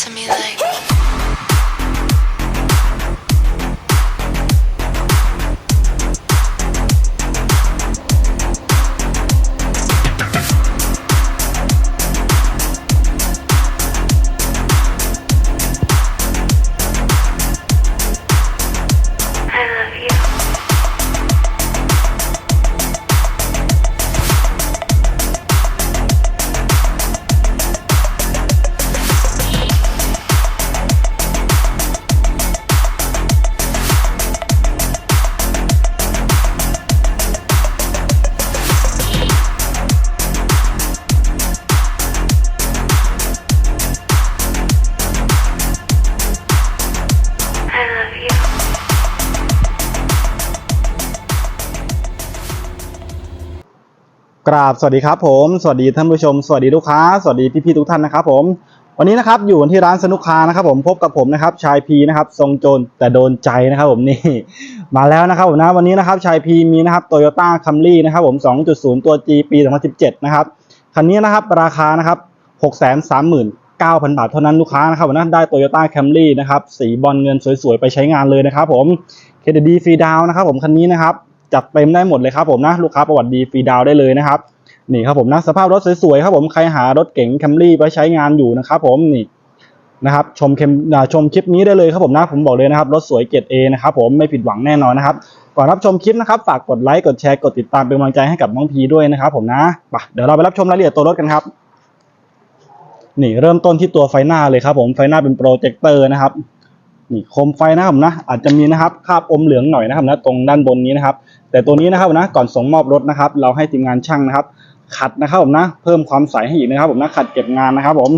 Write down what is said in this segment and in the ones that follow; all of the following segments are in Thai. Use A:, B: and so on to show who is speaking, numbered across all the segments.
A: to me like.
B: กราบสวัสดีครับผมสวัสดีท่านผู้ชม สวัสดีลูกค้าสวัสดีพี่ๆทุกท่านนะครับผมวันนี้นะครับอยู่ที่ร้านสนุกคานะครับผมพบกับผมนะครับชายพีนะครับทรงโจรแต่โดนใจนะครับผมนี่มาแล้วนะครับผมนะวันนี้นะครับชายพีมีนะครับโตโยต้าคัมรี่นะครับผม 2.0 ตัว G ปี 2017 นะครับคันนี้นะครับราคานะครับ 639,000 บาทเท่านั้นลูกค้านะครับผมนะได้โตโยต้าคัมรี่นะครับสีบอลเงินสวยๆ ไปใช้งานเลยนะครับผมเครดิตดีฟรีดาวนะครับผมคันนี้นะครับ จัดเต็มได้หมดเลยครับผมนะลูกค้าประวัติดีฟรีดาวได้เลยนะครับนี่ครับผมนะสภาพรถสวยๆครับผมใครหารถเก๋งแคมรี่ไปใช้งานอยู่นะครับผมนี่นะครับชมเคมชมคลิปนี้ได้เลยครับผมนะผมบอกเลยนะครับรถสวยเกรดเอนะครับผมไม่ผิดหวังแน่นอนนะครับก่อนรับชมคลิปนะครับฝากกดไลค์กดแชร์กดติดตามเป็นกำลังใจให้กับน้องพีด้วยนะครับผมนะไปเดี๋ยวเราไปรับชมรายละเอียดตัวรถกันครับ นี่เริ่มต้นที่ตัวไฟหน้าเลยครับผมไฟหน้าเป็นโปรเจคเตอร์นะครับนี่โคมไฟนะครับนะอาจจะมีนะครับคาบอมเหลืองหน่อยนะครับนะตรงด้านบนนี้นะครับ แต่ตัวนี้นะครับนะก่อนส่งมอบรถนะครับ เราให้ทีมงานช่างนะครับ ขัดนะครับผมนะเพิ่มความใสให้อีกนะครับผมนะขัดเก็บงานนะครับ ผม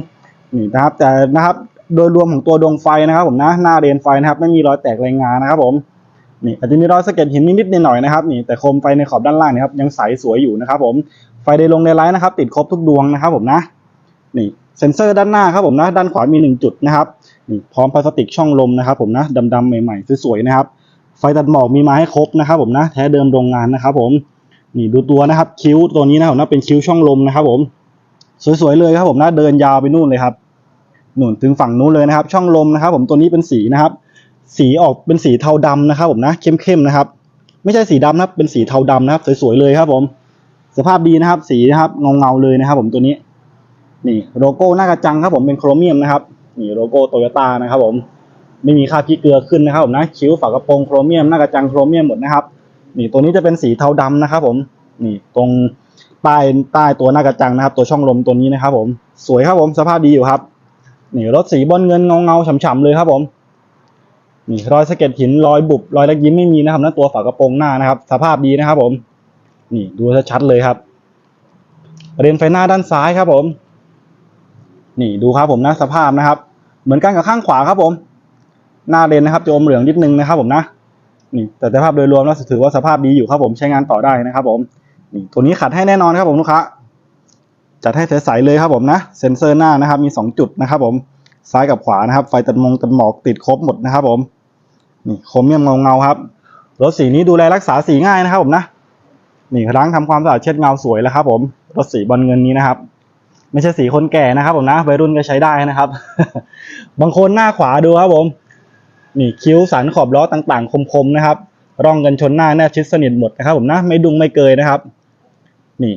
B: นี่นะครับแต่นะครับโดยรวมของตัวดวงไฟนะครับ ผมนะหน้าเรนไฟนะครับ ไม่มีรอยแตกรายงานนะครับ ผมนี่อาจจะมีรอยสะเก็ดหินนิดๆหน่อยๆนะครับนี่แต่โคมไฟในขอบด้านล่างนะครับยังใสสวยอยู่นะครับ ผมไฟเดลงในไลท์นะครับ ติดครบทุกดวงนะครับ ผมนะนี่เซ็นเซอร์ด้านหน้าครับผมนะด้านขวามีหนึ่งจุดนะครับนี่พร้อมพลาสติกช่องลมนะครับ ผมนะดำๆใหม่ๆสวยๆนะครับ ไฟตัดหมอกมีมาให้ครบนะครับผมนะแท้เดิมโรงงานนะครับผมนี่ดูตัวนะครับคิ้วตัวนี้นะครับนะเป็นคิ้วช่องลมนะครับผม สวยๆเลยครับผมนะเดินยาวไปนู่นเลยครับหนู่นถึงฝั่งนู้นเลยนะครับ ช่องลมนะครับ ผมตัวนี้เป็นสีนะครับ สีออกเป็นสีเทาดำนะครับ ผมนะเข้มๆนะครับ ไม่ใช่สีดำนะครับ เป็นสีเทาดำนะครับสวยๆเลยครับ ผม สภาพดีนะครับ สีนะครับเงาๆเลยนะครับ ผมตัวนี้ นี่โลโก้หน้ากระจังครับ ผมเป็นโครเมียมนะครับ นี่โลโก้โตโยต้านะครับ ผม ไม่มีค่าพริกเกลือขึ้นนะครับผมนะคิ้วฝากระโปรงโครเมียมหน้ากระจังโครเมียมหมดนะครับ นี่ตัวนี้จะเป็นสีเทาดำนะครับ ผมนี่ตรงใต้ใต้ตัวหน้ากระจังนะครับ ตัวช่องลมตัวนี้นะครับ ผมสวยครับผมสภาพดีอยู่ครับนี่รถสีบอลเงินเงาเงาฉ่ำๆเลยครับผมนี่รอยสะเก็ดหินรอยบุบรอยลักยิ้มไม่มีนะครับนะตัวฝากระโปรงหน้านะครับ สภาพดีนะครับ ผม นี่ดูชัดๆเลยครับเรียนไฟหน้าด้านซ้ายครับผม นี่ดูครับผมนะสภาพนะครับ เหมือนกันกับข้างขวาครับผม หน้าเลนนะครับจะอมเหลืองนิดนึงนะครับผมนะนี่แต่สภาพโดยรวมแล้วถือว่าสภาพดีอยู่ครับผมใช้งานต่อได้นะครับผมนี่ตัวนี้ขัดให้แน่นอนครับผมลูกค้าจัดให้ใสๆเลยครับผมนะเซ็นเซอร์หน้านะครับมีสองจุดนะครับผมซ้ายกับขวานะครับ ไฟตัดมงตัดหมอกติดครบหมดนะครับผมนี่โครเมียมเงาๆครับรถสีนี้ดูแลรักษาสีง่ายนะครับผมนะนี่ล้างทำความสะอาดเช็ดเงาสวยแล้วครับ ผมรถสีบอลเงินนี้นะครับ ไม่ใช่สีคนแก่นะครับ ผมนะวัยรุ่นก็ใช้ได้นะครับ บางคนหน้าขวาดูครับผม นี่คิ้วสันขอบล้อต่างๆ คมๆนะครับ ร่องกันชนหน้าแนบชิดสนิทหมดนะครับผมนะไม่ดุงไม่เกยนะครับ นี่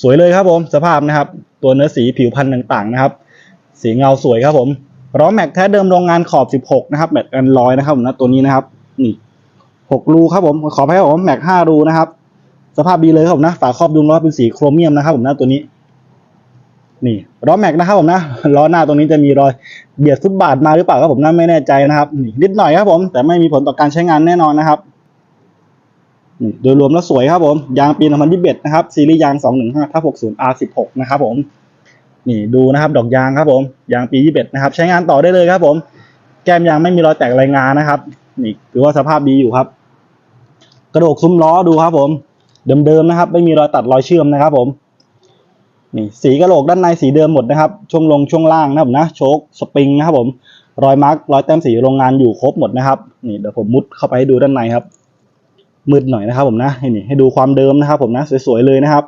B: สวยเลยครับผมสภาพนะครับ ตัวเนื้อสีผิวพันธุ์ต่างๆนะครับ สีเงาสวยครับผมล้อแม็กแท้เดิมโรงงานขอบ 16 นะครับแม็กกันลอยนะครับผมนะตัวนี้นะครับ นี่6รูครับผมขอให้ผมแม็ก5รูนะครับ สภาพดีเลยครับผมนะฝาครอบดุมล้อเป็นสีโครเมียมนะครับผมนะตัวนี้ นี่ล้อแม็กนะครับผมนะล้อหน้าตรงนี้จะมีรอยเบียดฟุตบาทมาหรือเปล่าครับผมนะไม่แน่ใจนะครับนี่นิดหน่อยครับผม แต่ไม่มีผลต่อการใช้งานแน่นอนนะครับนี่โดยรวมแล้วสวยครับผม ยางปี2021นะครับซีรีส์ยาง215ทับ60 R16 นะครับผมนี่ดูนะครับ ดอกยางครับผม ยางปี 21 นะครับ ใช้งานต่อได้เลยครับผม แก้มยางไม่มีรอยแตกรายงานนะครับ นี่ถือว่าสภาพดีอยู่ครับ กระโดกซุ้มล้อดูครับผม เดิมๆนะครับ ไม่มีรอยตัดรอยเชื่อมนะครับผม นี่สีกระโหลกด้านในสีเดิมหมดนะครับ ช่วงลงช่วงล่างนะครับนะโชคสปริงนะครับผมรอยมาร์กรอยแต้มสีโรงงานอยู่ครบหมดนะครับนี่เดี๋ยวผมมุดเข้าไปให้ดูด้านในครับมืดหน่อยนะครับผมนะนี่ให้ดูความเดิมนะครับผมนะสวยๆเลยนะครับ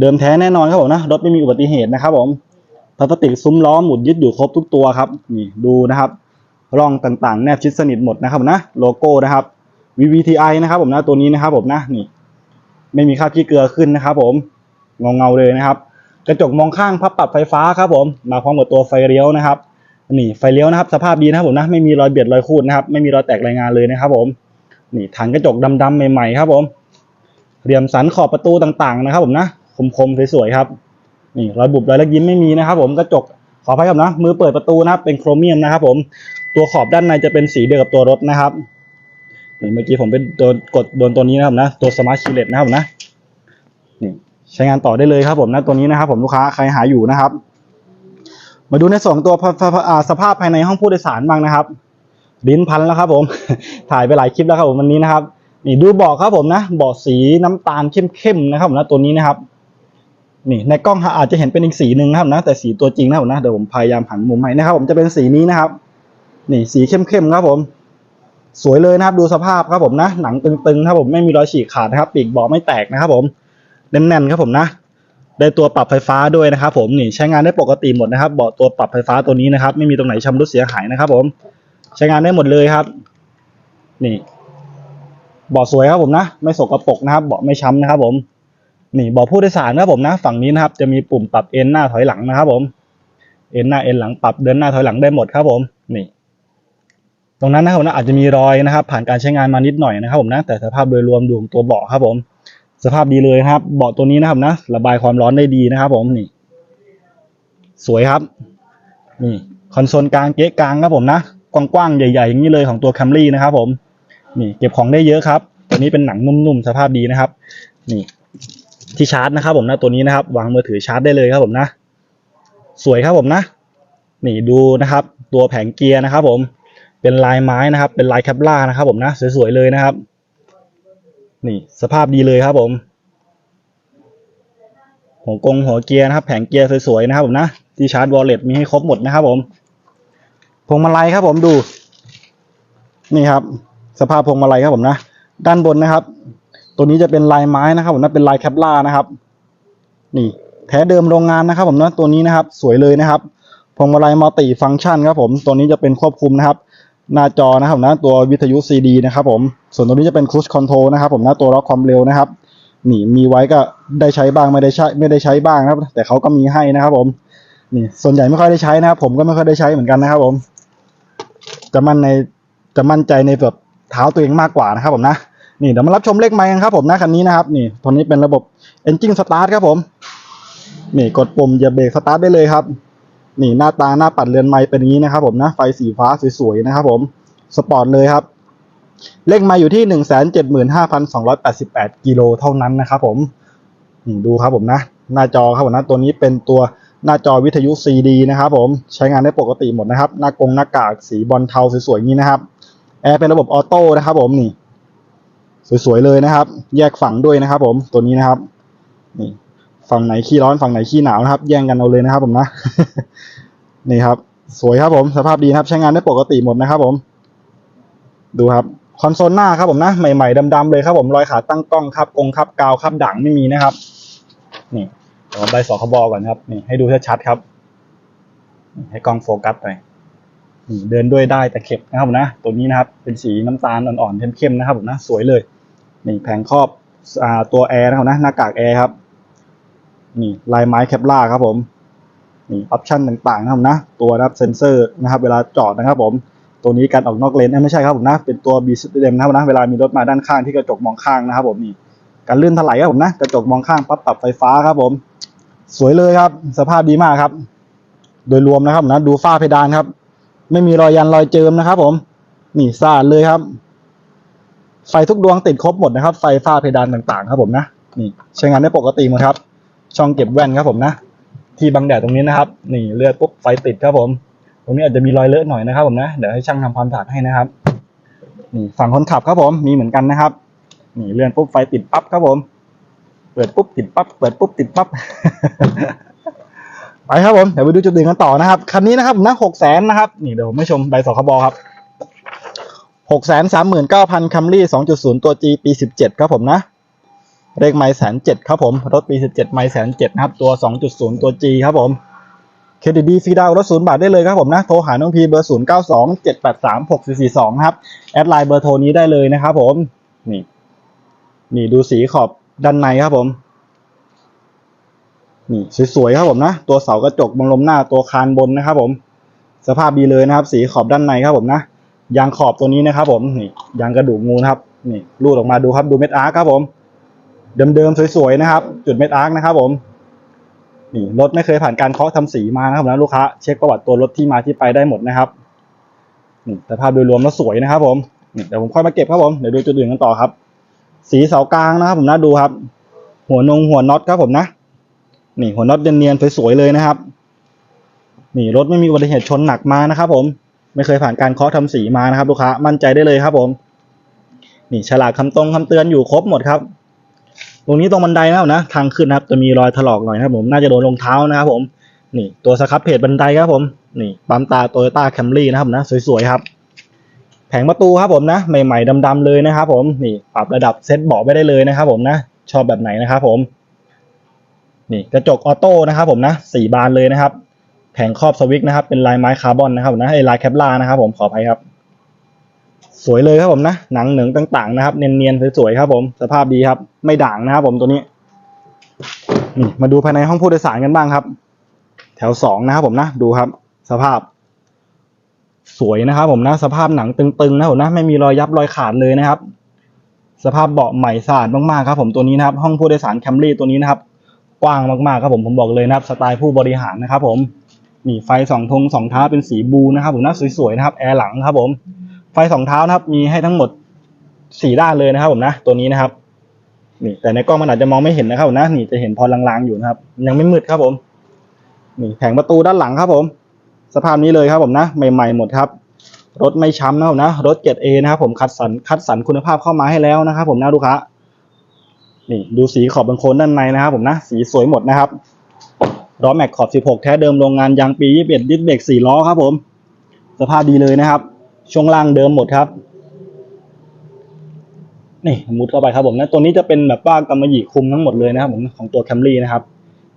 B: เดิมแท้แน่นอนครับผมนะรถไม่มีอุบัติเหตุนะครับผมพลาสติกซุ้มล้อหมุดยึดอยู่ครบทุกตัวครับนี่ดูนะครับร่องต่างๆ แนบชิดสนิทหมดนะครับผมนะโลโก้นะครับ VVTi นะครับผมนะตัวนี้นะครับผมนะนี่ ไม่มีคราบขี้เกลือขึ้นนะครับผม เงาเงาเลยนะครับ กระจกมองข้างพับปรับไฟฟ้าครับผมมาพร้อมกับตัวไฟเลี้ยวนะครับนี่ไฟเลี้ยวนะครับ สภาพดีนะครับผมนะไม่มีรอยเบียดรอยคูดนะครับไม่มีรอยแตกรายงานเลยนะครับผมนี่ถังกระจกดำๆใหม่ๆครับผมเหลี่ยมสันขอบประตูต่างๆนะครับ ผมนะคมๆสวยๆครับนี่รอยบุบรอยเล็กยิ้มไม่มีนะครับ ผมกระจกขออภัยครับนะมือเปิดประตูนะครับเป็นโครเมียมนะครับ ผมตัวขอบด้านในจะเป็นสีเดียวกับตัวรถนะครับนี่เมื่อกี้ผมไปโดนกดโดนตัวนี้นะครับนะตัวสมาร์ทคีเลตนะครับผมนะ ใช้งานต่อได้เลยครับผมนะตัวนี้นะครับผมลูกค้าใครหาอยู่นะครับ มาดูในส่วนของตัวสภาพภายในห้องผู้โดยสารบ้างนะครับลิ้นพันแล้วครับ ผม ถ่ายไปหลายคลิปแล้วครับผมวันนี้นะครับนี่ดูเบาะครับผมนะเบาะสีน้ำตาลเข้มๆนะครับผมนะตัวนี้นะครับ นี่ในกล้องอาจจะเห็นเป็นอีกสีหนึ่งนะครับนะแต่สีตัวจริงนะครับนะเดี๋ยวผมพยายามหันมุมให้นะครับ ผมจะเป็นสีนี้นะครับ นี่สีเข้มๆครับผม สวยเลยนะครับ ดูสภาพครับผมนะ หนังตึงๆครับผมไม่มีรอยฉีกขาดนะครับ ปีกเบาะไม่แตกนะครับผม แน่นๆครับผมนะได้ตัวปรับไฟฟ้าด้วยนะครับผมนี่ใช้งานได้ปกติหมดนะครับเบาะตัวปรับไฟฟ้าตัวนี้นะครับ ไม่มีตรงไหนชำรุดเสียหายนะครับ ผม ใช้งานได้หมดเลยครับ นี่เบาะสวยครับผมนะไม่สกปรกนะครับเบาะไม่ช้ำนะครับ ผม นี่เบาะผู้โดยสารนะครับผมนะ ฝั่งนี้นะครับ จะมีปุ่มปรับเอ็นหน้าถอยหลังนะครับ ผมเอ็นหน้าเอ็นหลังปรับเดินหน้าถอยหลังได้หมดครับผม นี่ ตรงนั้นนะครับผมนะอาจจะมีรอยนะครับ ผ่านการใช้งานมานิดหน่อยนะครับ ผมนะแต่สภาพโดยรวมดูของตัวเบาะครับผม สภาพดีเลยครับ เบาะตัวนี้นะครับนะระบายความร้อนได้ดีนะครับ ผมนี่ สวยครับ นี่คอนโซลกลางเก๊ะกลางครับผมนะกว้างๆใหญ่ๆอย่างนี้เลยของตัว Camry นะครับ ผมนี่ เก็บของได้เยอะครับ ตัวนี้เป็นหนังนุ่มๆสภาพดีนะครับ นี่ ที่ชาร์จนะครับ ผมนะตัวนี้นะครับ วางมือถือชาร์จได้เลยครับผมนะ สวยครับผมนะ นี่ดูนะครับ ตัวแผงเกียร์นะครับ ผมเป็นลายไม้นะครับ เป็นลายแคปล่านะครับ ผมนะ สวยๆเลยนะครับ นี่สภาพดีเลยครับผมหัวกงหัวเกียร์นะครับ แผงเกียร์สวยๆนะครับผมนะที่ชาร์จวอลเล็ตมีให้ครบหมดนะครับผมพวงมาลัยครับผมดู นี่ครับ สภาพพวงมาลัยครับผมนะ ด้านบนนะครับ ตัวนี้จะเป็นลายไม้นะครับผมนะเป็นลายแคปล่านะครับ นี่ แท้เดิมโรงงานนะครับ ผมนะตัวนี้นะครับ สวยเลยนะครับพวงมาลัยมัลติฟังก์ชันครับผมตัวนี้จะเป็นควบคุมนะครับ หน้าจอนะครับนะตัววิทยุ CD นะครับผมส่วนตัวนี้จะเป็นค u ู e คอนโทรนะครับผมนะตัวล็อกความเร็วนะครับนี่มีไว้ก็ได้ใช้บ้างไม่ได้ใช้ไม่ได้ใช้บ้างนะครับ แต่เขาก็มีให้นะครับผมนี่ส่วนใหญ่ไม่ค่อยได้ใช้นะครับผมก็ไม่ค่อยได้ใช้เหมือนกันนะครับผม จะมั่นในจะมั่นใจในแบบเท้าตัวเองมากกว่านะครับผมนะนี่เดี๋ยวมารับชมเลขไมค์กันครับผมนะคันนี้นะครับนี่ตัวนี้เป็นระบบ Engine Start ครับผมนี่กดปุ่มเหยียบเบรกสตาร์ทได้เลยครับ นี่หน้าตาหน้าปัดเรือนไม้เป็นอย่างนี้นะครับผมนะไฟสีฟ้าสวยๆนะครับผมสปอร์ตเลยครับเลขไมาอยู่ที่หนึ่งแสนเจ็ดหมื่นห้าพันสองร้อยแปดสิบแปดกิโลเท่านั้นนะครับผมนี่ดูครับผมนะ หน้าจอครับผมนะตัวนี้เป็นตัวหน้าจอวิทยุ CD นะครับผมใช้งานได้ปกติหมดนะครับ หน้ากงหน้ากากสีบอลเทาสวยๆนี้นะครับแอร์เป็นระบบออโต้นะครับผมนี่ สวยๆเลยนะครับ แยกฝั่งด้วยนะครับผมตัวนี้นะครับ นี่ ฝั่งไหนขี้ร้อนฝั่งไหนขี้หนาวนะครับ แย่งกันเอาเลยนะครับ ผมนะ นี่ครับ สวยครับผม สภาพดีครับ ใช้งานได้ปกติหมดนะครับ ผม ดูครับคอนโซลหน้าครับผมนะ ใหม่ๆดำๆเลยครับผมรอยขาตั้งกล้องครับกงครับกาวครับด่างไม่มีนะครับ นี่เดี๋ยวใบสคบก่อนครับ นี่ให้ดูชัดๆครับ ให้กล้องโฟกัสหน่อยเดินด้วยได้แต่เข็บนะครับผมนะ ตัวนี้นะครับ เป็นสีน้ำตาลอ่อนๆเข้มๆนะครับผมนะ สวยเลย นี่แผงครอบอตัวแอร์นะครับนะหน้ากากแอร์ครับ นี่ลายไม้แคปล่าครับผมนี่ออปชันต่างๆนะครับนะตัวนะครับเซนเซอร์นะครับ เวลาจอดนะครับผมตัวนี้การออกนอกเลนไม่ใช่ครับผมนะเป็นตัวบีสเดมนะครับนะเวลามีรถมาด้านข้างที่กระจกมองข้างนะครับผมนี่การลื่นถลายครับผมนะกระจกมองข้างปั๊บปรับไฟฟ้าครับผม สวยเลยครับ สภาพดีมากครับ โดยรวมนะครับนะดูฝ้าเพดานครับ ไม่มีรอยยันรอยเจิมนะครับ ผมนี่สะอาดเลยครับ ไฟทุกดวงติดครบหมดนะครับ ไฟฝ้าเพดานต่างๆ ครับผมนะนี่ใช้งานได้ปกติหมดครับ ช่องเก็บแว่นครับผมนะ ที่บังแดดตรงนี้นะครับ นี่เลือดปุ๊บไฟติดครับผม ตรงนี้อาจจะมีรอยเลอะหน่อยนะครับผมนะ เดี๋ยวให้ช่างทำความสะอาดให้นะครับ นี่ฝั่งคนขับครับผม มีเหมือนกันนะครับ นี่เลื่อนปุ๊บไฟติดปั๊บครับผม เปิดปุ๊บติดปั๊บ เปิดปุ๊บติดปั๊บ ไปครับผม เดี๋ยวไปดูจุดอื่นกันต่อนะครับ คันนี้นะครับนะหกแสนนะครับ นี่เดี๋ยวผมให้ชมใบสคบครับหกแสนสามหมื่นเก้าพันคัมรี่สองจุดศูนย์ตัว G ปีสิบเจ็ดครับผมนะ เลขไมล์แสนเจ็ดครับผม รถปีสิบเจ็ดไมล์แสนเจ็ดนะครับ ตัวสองจุดศูนย์ตัว G ครับผมเครดิตดีฟรีดาวรถศูนย์บาทได้เลยครับผมนะ โทรหาน้องพีเบอร์0 9 2 7 8 3 6 4 4 2ครับ แอดไลน์เบอร์โทรนี้ได้เลยนะครับผม นี่ นี่ดูสีขอบด้านในครับผม นี่สวยๆครับผมนะ ตัวเสากระจกบังลมหน้าตัวคานบนนะครับผม สภาพดีเลยนะครับ สีขอบด้านในครับผมนะ ยางขอบตัวนี้นะครับผม นี่ ยางกระดูกงูนะครับ นี่ รูดออกมาดูครับ ดูเม็ดอาร์ครับผม เดิมๆสวยๆนะครับ จุดเม็ดอาร์คนะครับผมนี่รถไม่เคยผ่านการเคาะทำสีมานะครับนะลูกค้าเช็คประวัติตัวรถที่มาที่ไปได้หมดนะครับนี่สภาพโดยรวมแล้วสวยนะครับ ผมเดี๋ยวผมค่อยมาเก็บครับผมเดี๋ยวดูจุดอื่นกันต่อครับ สีเสากลางนะครับ ผมนะดูครับ หัวนงหัวน็อตครับผมนะนี่หัวน็อตเนียนๆสวยๆเลยนะครับ นี่รถไม่มีอุบัติเหตุชนหนักมานะครับ ผมไม่เคยผ่านการเคาะทำสีมานะครับ ลูกค้ามั่นใจได้เลยครับ ผม นี่ฉลากคำตรงคำเตือนอยู่ครบหมดครับ ตรงนี้ตรงบันไดนะครับนะทางขึ้นนะครับจะมีรอยถลอกหน่อยนะครับผมน่าจะโดนรองเท้านะครับผมนี่ตัวสครับเพจบันไดครับผมนี่ปั๊มตาโตโยต้าแคมรี่นะครับนะสวยๆครับแผงประตูครับผมนะ ใหม่ๆดำๆเลยนะครับผมนี่ปรับระดับเซตเบาะไปได้เลยนะครับผมนะชอบแบบไหนนะครับผมนี่กระจกออโต้นะครับผมนะสี่บานเลยนะครับ แผงครอบสวิตช์นะครับเป็นลายไม้คาร์บอนนะครับนะไอ้ลายแคปลานะครับผมขออภัยครับ สวยเลยครับผมนะหนังเหนืองต่าง ๆ นะครับ เนียนๆสวยๆครับผมสภาพดีครับ ไม่ด่างนะครับผมตัวนี้นี่มาดูภายในห้องผู้โดยสารกันบ้างครับ แถวสองนะครับผมนะดูครับ สภาพ สวยนะครับ ผมนะสภาพหนังตึงๆนะผมนะไม่มีรอยยับรอยขาดเลยนะครับ สภาพเบาะใหม่สะอาดมากๆครับ ผมตัวนี้นะครับห้องผู้โดยสารแคมรี่ตัวนี้นะครับ กว้างมากๆครับผมผมบอกเลยนะครับ สไตล์ผู้บริหารนะครับ ผมนี่ไฟสองธงสองท้าเป็นสีบลูนะครับผมนะสวยๆนะครับแอร์หลังครับผม ไฟสองเท้านะครับ มีให้ทั้งหมดสี่ด้านเลยนะครับ ผมนะตัวนี้นะครับ นี่แต่ในกล้องมันอาจจะมองไม่เห็นนะครับผมนะนี่จะเห็นพอลางๆอยู่นะครับ ยังไม่มืดครับผม นี่แผงประตูด้านหลังครับผม สภาพนี้เลยครับผมนะใหม่ๆหมดครับ รถไม่ช้ำนะผมนะรถเกรดเอนะครับ ผมคัดสรรคัดสรรคุณภาพเข้ามาให้แล้วนะครับผมนะลูกค้านี่ดูสีขอบบังโคนด้านในนะครับ ผมนะสีสวยหมดนะครับล้อแม็กขอบ 16 แท้เดิมโรงงานยางปี 21 ดิสเบรก4ล้อครับผม สภาพดีเลยนะครับ ช่วงล่างเดิมหมดครับ นี่มุดเข้าไปครับผมนะตัวนี้จะเป็นแบบว่ากำมะหยี่คุมทั้งหมดเลยนะครับผมของตัวแคมรี่นะครับ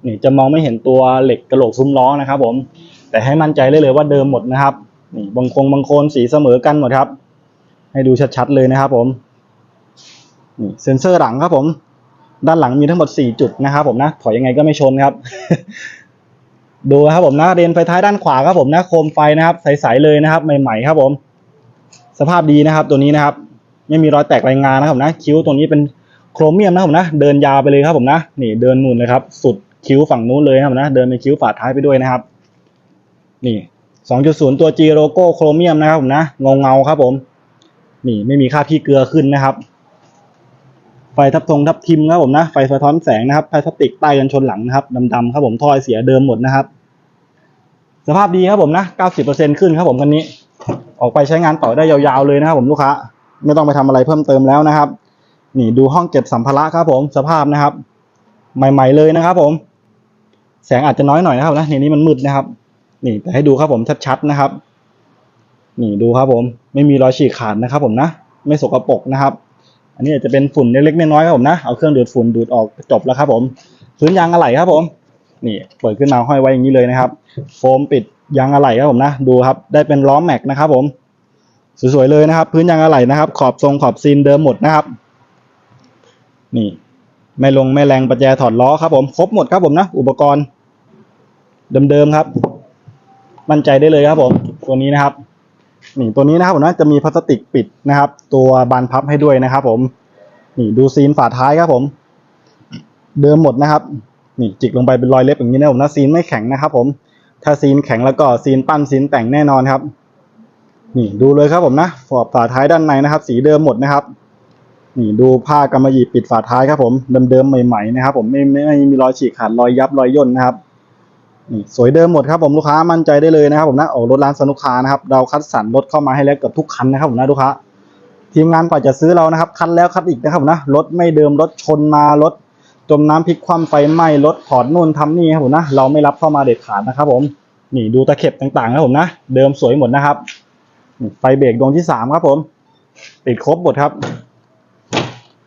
B: นี่จะมองไม่เห็นตัวเหล็กกระโหลกซุ้มล้อนะครับผมแต่ให้มั่นใจได้เลยว่าเดิมหมดนะครับนี่บางคงบางโคนสีเสมอกันหมดครับ ให้ดูชัดๆเลยนะครับผมนี่เซ็นเซอร์หลังครับผม ด้านหลังมีทั้งหมดสี่จุดนะครับผมนะถอยยังไงก็ไม่ชนครับ ดูครับผมนะเรียนไฟท้ายด้านขวาครับผมนะโคมไฟนะครับ ใสๆเลยนะครับ ใหม่ๆครับผม สภาพดีนะครับ ตัวนี้นะครับ ไม่มีรอยแตกรายงานนะครับนะ คิ้วตัวนี้เป็นโครเมียมนะครับผมนะ เดินยาวไปเลยครับผมนะ นี่เดินหนุนเลยครับ สุดคิ้วฝั่งนู้นเลยครับผมนะ เดินไปคิ้วฝาท้ายไปด้วยนะครับ นี่ 2.0 ตัว G โลโก้โครเมียมนะครับผมนะ เงาเงาครับผม นี่ไม่มีค่าพี่เกลือขึ้นนะครับ ไฟทับทงทับทิมครับผมนะ ไฟสะท้อนแสงนะครับ พลาสติกใต้กันชนหลังนะครับดำๆครับผม ทอไอเสียเดิมหมดนะครับ สภาพดีครับผมนะ 90%ขึ้นครับผมคันนี้ ออกไปใช้งานต่อได้ยาวๆเลยนะครับผมลูกค้าไม่ต้องไปทำอะไรเพิ่มเติมแล้วนะครับ นี่ดูห้องเก็บสัมภาระครับผมสภาพนะครับ ใหม่ ๆเลยนะครับ ผม แสงอาจจะน้อยหน่อยนะครับนะในนี้มันมืดนะครับ นี่แต่ให้ดูครับผมชัดๆนะครับ นี่ดูครับผม ไม่มีรอยฉีกขาดนะครับ ผมนะไม่สกปรกนะครับ อันนี้อาจจะเป็นฝุ่นเล็กๆน้อยๆครับผมนะเอาเครื่องดูดฝุ่นดูดออกจบแล้วครับ ผมพื้นยางอะไหล่ครับผม นี่ เปิดขึ้นมาห้อยไว้อย่างนี้เลยนะครับ โฟมปิด ยางอะไหล่ครับผมนะ ดูครับ ได้เป็นล้อแม็กนะครับผม สวยๆเลยนะครับ พื้นยางอะไหล่นะครับ ขอบทรงขอบซีนเดิมหมดนะครับ นี่ไม่ลงไม่แรงประแจถอดล้อครับผม ครบหมดครับผมนะ อุปกรณ์ เดิมๆครับ มั่นใจได้เลยครับผม ตัวนี้นะครับ นี่ตัวนี้นะครับผมนะจะมีพลาสติกปิดนะครับ ตัวบานพับให้ด้วยนะครับ ผม นี่ดูซีนฝาท้ายครับผม เดิมหมดนะครับ นี่จิกลงไปเป็นรอยเล็บอย่างนี้นะผมนะซีนไม่แข็งนะครับ ผม ถ้าซีนแข็งแล้วก็ซีนปั้นซีนแต่งแน่นอนครับ นี่ดูเลยครับผมนะฝาฝาท้ายด้านในนะครับ สีเดิมหมดนะครับ นี่ดูผ้ากำมะหยี่ปิดฝาท้ายครับผมเดิมๆใหม่ๆนะครับ ผมไม่ไม่ไม่มีรอยฉีกขาดรอยยับรอยย่นนะครับนี่สวยเดิมหมดครับผมลูกค้ามั่นใจได้เลยนะครับ ผมนะออกรถร้านสนุกคานะครับเราคัดสรรรถเข้ามาให้แล้วเกือบทุกคันนะครับผมนะลูกค้าทีมงานกว่าจะซื้อเรานะครับ คัดแล้วคัดอีกนะครับผมนะรถไม่เดิมรถชนมารถ จมน้ำพลิกคว่ำไฟไหม้รถถอดนู่นทำนี่ครับผมนะเราไม่รับเข้ามาเด็ดขาดนะครับผมนี่ดูตะเข็บต่างๆครับผมนะ เดิมสวยหมดนะครับนี่ไฟเบรกดวงที่สามครับผม ติดครบหมดครับ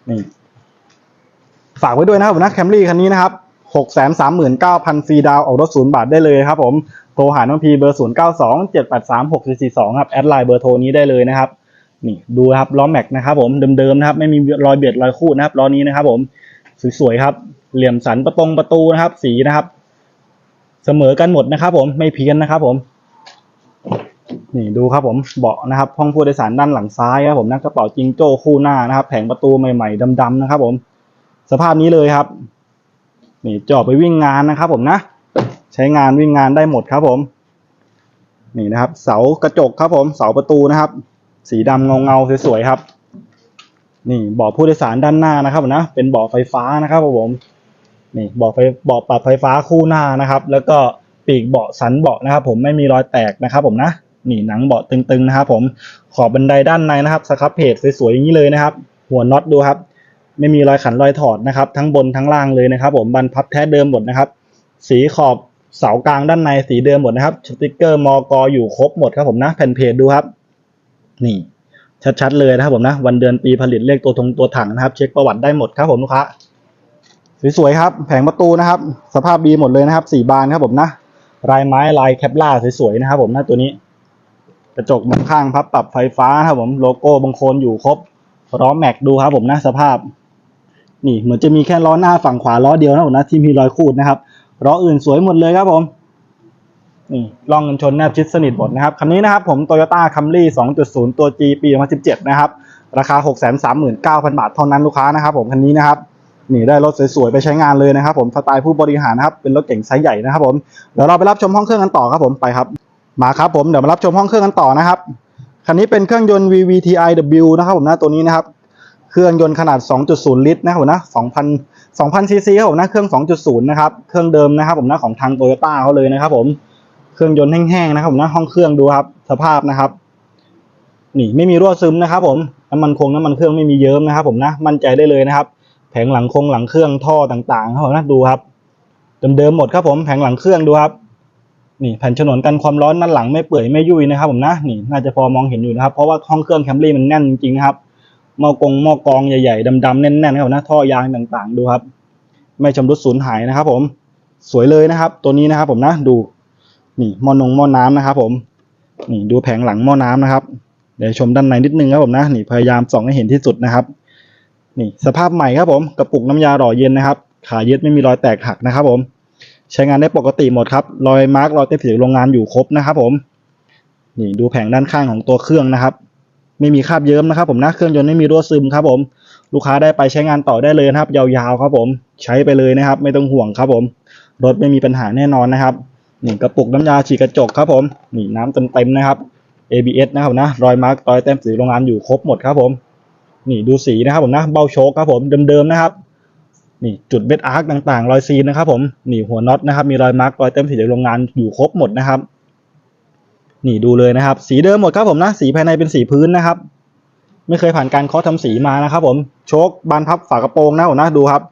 B: นี่ฝากไว้ด้วยนะครับผมนะแคมรี่คันนี้นะครับหกแสนสามหมื่นเก้าพันฟรีดาวออกรถศูนย์บาทได้เลยครับผมโทรหาน้องพีเบอร์0 9 2 7 8 3 6 4 4 2ครับแอดไลน์เบอร์โทรนี้ได้เลยนะครับ นี่ดูครับล้อแม็กนะครับผมเดิมๆนะครับ ไม่มีรอยเบียดรอยคูดนะครับล้อนี้นะครับผม สวยๆครับ เหลี่ยมสันประตงประตูนะครับ สีนะครับ เสมอกันหมดนะครับผมไม่เพี้ยนนะครับผมนี่ดูครับผมเบาะนะครับห้องผู้โดยสารด้านหลังซ้ายครับผมนะกระเป๋าจิงโจ้คู่หน้านะครับ แผงประตูใหม่ๆดำๆนะครับ ผม สภาพนี้เลยครับ นี่จออกไปวิ่งงานนะครับ ผมนะใช้งานวิ่งงานได้หมดครับผม นี่นะครับ เสากระจกครับผม เสาประตูนะครับ สีดำเงาเงาๆสวยๆครับ นี่เบาะผู้โดยสารด้านหน้านะครับนะเป็นเบาะไฟฟ้านะครับผมนี่เบาะไฟเบาะปรับไฟฟ้าคู่หน้านะครับ แล้วก็ปีกเบาะสันเบาะนะครับ ผมไม่มีรอยแตกนะครับ ผมนะนี่หนังเบาะตึงๆนะครับ ผมขอบบันไดด้านในนะครับสครับเพจสวยๆอย่างนี้เลยนะครับ หัวน็อตดูครับ ไม่มีรอยขันรอยถอดนะครับ ทั้งบนทั้งล่างเลยนะครับ ผมบันพับแท้เดิมหมดนะครับ สีขอบเสากลางด้านในสีเดิมหมดนะครับสติ๊กเกอร์มอกออยู่ครบหมดครับผมนะแผ่นเพจดูครับ นี่ ชัดๆเลยนะครับผมนะ วันเดือนปีผลิตเลขตัวทงตัวถังนะครับ เช็คประวัติได้หมดครับผมลูกค้าสวยๆครับ แผงประตูนะครับ สภาพดีหมดเลยนะครับสี่บานครับผมนะลายไม้ลายแคปล่าสวยๆนะครับผมนะตัวนี้ กระจกมองข้างพับปรับไฟฟ้าครับผมโลโก้บางโคนอยู่ครบล้อแม็กดูครับผมนะสภาพ นี่เหมือนจะมีแค่ล้อหน้าฝั่งขวาล้อเดียวนะผมนะที่มีรอยคูดนะครับล้ออื่นสวยหมดเลยครับผม นี่ล่องกันชนแนบชิดสนิทหมดนะครับคันนี้นะครับผม Toyota Camry 2.0 ตัว G ปี 2017 นะครับ ราคา 639,000 บาทเท่านั้นลูกค้านะครับผมคันนี้นะครับนี่ได้รถสวยๆ ไปใช้งานเลยนะครับผมสไตล์ผู้บริหารนะครับเป็นรถเก่งไซส์ใหญ่นะครับผมเดี๋ยวเราไปรับชมห้องเครื่องกันต่อครับผมไปครับ มาครับผมเดี๋ยวมารับชมห้องเครื่องกันต่อนะครับคันนี้เป็นเครื่องยนต์ VVTiW นะครับผมนะตัวนี้นะครับเครื่องยนต์ขนาด 2.0 ลิตรนะครับผมนะ2,000 2,000ซีซีครับผมนะเครื่อง 2.0 นะครับเครื่องเดิมนะครับผมนะของทางโตโยต้าเขาเลยนะครับผม เครื่องยนต์แห้งๆนะครับผมนะห้องเครื่องดูครับ สภาพนะครับ นี่ไม่มีรั่วซึมนะครับ ผมน้ำมันคงน้ำมันเครื่องไม่มีเยิ้มนะครับ ผมนะมั่นใจได้เลยนะครับ แผงหลังคงหลังเครื่องท่อต่างๆครับผมนะดูครับเดิมๆหมดครับผมแผงหลังเครื่องดูครับนี่แผ่นฉนวนกันความร้อนด้านหลังไม่เปื่อยไม่ยุ่ยนะครับ ผมนะนี่น่าจะพอมองเห็นอยู่นะครับ เพราะว่าห้องเครื่องแคมรี่มันแน่นจริงๆนะครับหม้อกงหม้อกองใหญ่ๆดำๆแน่นๆครับผมนะท่อยางต่างๆ ดูครับ ไม่ชำรุดสูญหายนะครับ ผมสวยเลยนะครับ ตัวนี้นะครับ ผมนะดู นี่หม้อนงหม้อน้ำนะครับ ผม นี่ดูแผงหลังหม้อน้ำนะครับ เดี๋ยวชมด้านในนิดนึงครับผมนะนี่พยายามส่องให้เห็นที่สุดนะครับ นี่สภาพใหม่ครับผมกระปุกน้ำยาหล่อเย็นนะครับ ขาเยึดไม่มีรอยแตกหักนะครับ ผม ใช้งานได้ปกติหมดครับรอยมาร์กรอยเต็มสีโรงงานอยู่ครบนะครับ ผม นี่ดูแผงด้านข้างของตัวเครื่องนะครับ ไม่มีคราบเยิ้มนะครับ ผมนะเครื่องยนต์ไม่มีรั่วซึมครับ ผมลูกค้าได้ไปใช้งานต่อได้เลยนะครับ ยาวๆครับผม ใช้ไปเลยนะครับ ไม่ต้องห่วงครับผม รถไม่มีปัญหาแน่นอนนะครับ นี่กระปุกน้ำยาฉีดกระจกครับผมนี่น้ำเต็มๆนะครับ ABS นะครับนะรอยมาร์กรอยเต็มสีโรงงานอยู่ครบหมดครับผม นี่ดูสีนะครับผมนะเบ้าโชคครับผมเดิมๆนะครับ นี่จุดเบ็ดอาร์คต่างๆ รอยซีนนะครับผมนี่หัวน็อตนะครับ มีรอยมาร์กรอยเต็มสีจากโรงงานอยู่ครบหมดนะครับ นี่ดูเลยนะครับ สีเดิมหมดครับผมนะ สีภายในเป็นสีพื้นนะครับ ไม่เคยผ่านการเคาะทำสีมานะครับ ผมโชคบานพับฝากระโปรงนะผมนะดูครับ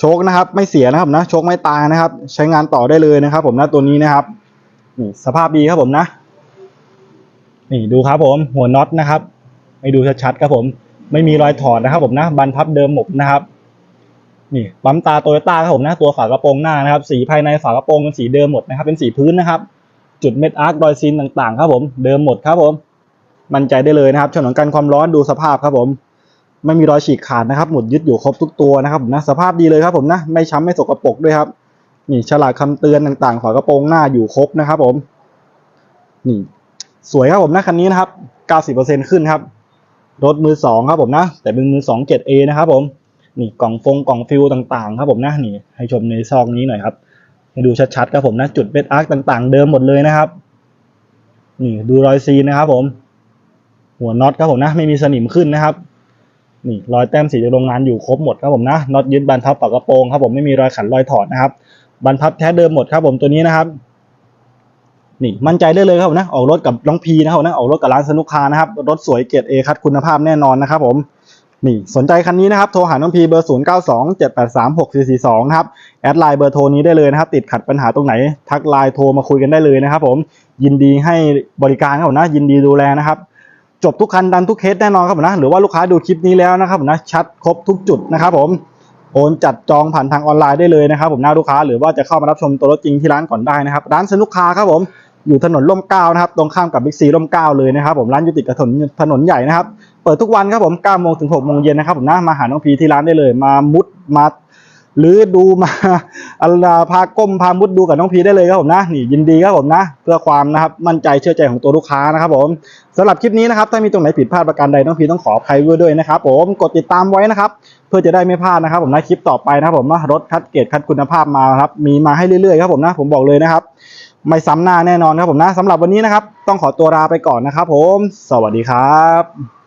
B: โชคนะครับ ไม่เสียนะครับนะโชคไม่ตายนะครับ ใช้งานต่อได้เลยนะครับ ผมนะตัวนี้นะครับนี่สภาพดีครับผมนะ นี่ดูครับผมหัวน็อตนะครับให้ดูชัดๆครับผม ไม่มีรอยถอดนะครับ ผมนะบานพับเดิมหมดนะครับนี่ปั๊มตาโตโยต้าครับผมนะตัวฝากระโปรงหน้านะครับ สีภายในฝากระโปรงเป็นสีเดิมหมดนะครับ เป็นสีพื้นนะครับ จุดเม็ดอาร์ครอยซีนต่างๆ ครับผม เดิมหมดครับผม มั่นใจได้เลยนะครับฉนวนกันความร้อนดูสภาพครับผม ไม่มีรอยฉีกขาดนะครับหมุดยึดอยู่ครบทุกตัวนะครับผมนะสภาพดีเลยครับผมนะไม่ช้ำไม่สกปรกด้วยครับ นี่ฉลากคำเตือนต่างๆฝากระโปรงหน้าอยู่ครบนะครับผม นี่ สวยครับผมนะคันนี้นะครับ 90%ขึ้นครับรถมือสองครับผมนะ แต่เป็นมือสองเกรดเอนะครับผมนี่กล่องฟงกล่องฟิลต่างๆ ครับผมนะนี่ ให้ชมในซองนี้หน่อยครับให้ดูชัดๆครับผมนะจุดเบ็ดอาร์คต่างๆ เดิมหมดเลยนะครับ นี่ดูรอยซีนนะครับผม หัวน็อตครับผมนะ ไม่มีสนิมขึ้นนะครับ นี่รอยแต้มสีจากโรงงานอยู่ครบหมดครับผมนะน็อตยึดบานพับปากกระโปรงครับผมไม่มีรอยขันรอยถอดนะครับบานพับแท้เดิมหมดครับผมตัวนี้นะครับ นี่มั่นใจได้เลยครับผมนะออกรถกับน้องพีนะครับนะออกรถกับร้านสนุกคานะครับรถสวยเกียรติเอคัดคุณภาพแน่นอนนะครับผมนี่สนใจคันนี้นะครับ โทรหาน้องพีเบอร์ 0 9 2 7 8 3 6 4 4 2 นะครับ แอดไลน์เบอร์โทรนี้ได้เลยนะครับ ติดขัดปัญหาตรงไหน ทักไลน์โทรมาคุยกันได้เลยนะครับผม ยินดีให้บริการครับผมนะ ยินดีดูแลนะครับ จบทุกคันดันทุกเคสแน่นอนครับผมนะหรือว่าลูกค้าดูคลิปนี้แล้วนะครับผมนะชัดครบทุกจุดนะครับผมโอนจัดจองผ่านทางออนไลน์ได้เลยนะครับผมนะลูกค้าหรือว่าจะเข้ามารับชมตัวรถจริงที่ร้านก่อนได้นะครับร้านสนุกคาครับผมอยู่ถนนร่มเกล้านะครับตรงข้ามกับบิ๊กซีร่มเกล้าเลยนะครับผมร้านอยู่ติดกับถนนถนนใหญ่นะครับเปิดทุกวันครับผม9โมงถึง6โมงเย็นนะครับผมนะมาหาน้องพีที่ร้านได้เลย มามุดมา หรือดูมาอัลลาพาก้มพามุดดูกับน้องพีได้เลยครับผมนะนี่ยินดีครับผมนะ เพื่อความนะครับมั่นใจเชื่อใจของตัวลูกค้านะครับผมสำหรับคลิปนี้นะครับถ้ามีตรงไหนผิดพลาดประการใดน้องพีต้องขออภัยด้วยด้วยนะครับผมกดติดตามไว้นะครับเพื่อจะได้ไม่พลาดนะครับผมนะคลิปต่อไปนะครับผมรถคัดเกรดคัดคุณภาพมาครับมีมาให้เรื่อยๆครับผมนะผมบอกเลยนะครับ ไม่ซ้ำหน้าแน่นอนครับผมนะสำหรับวันนี้นะครับต้องขอตัวลาไปก่อนนะครับผม สวัสดีครับ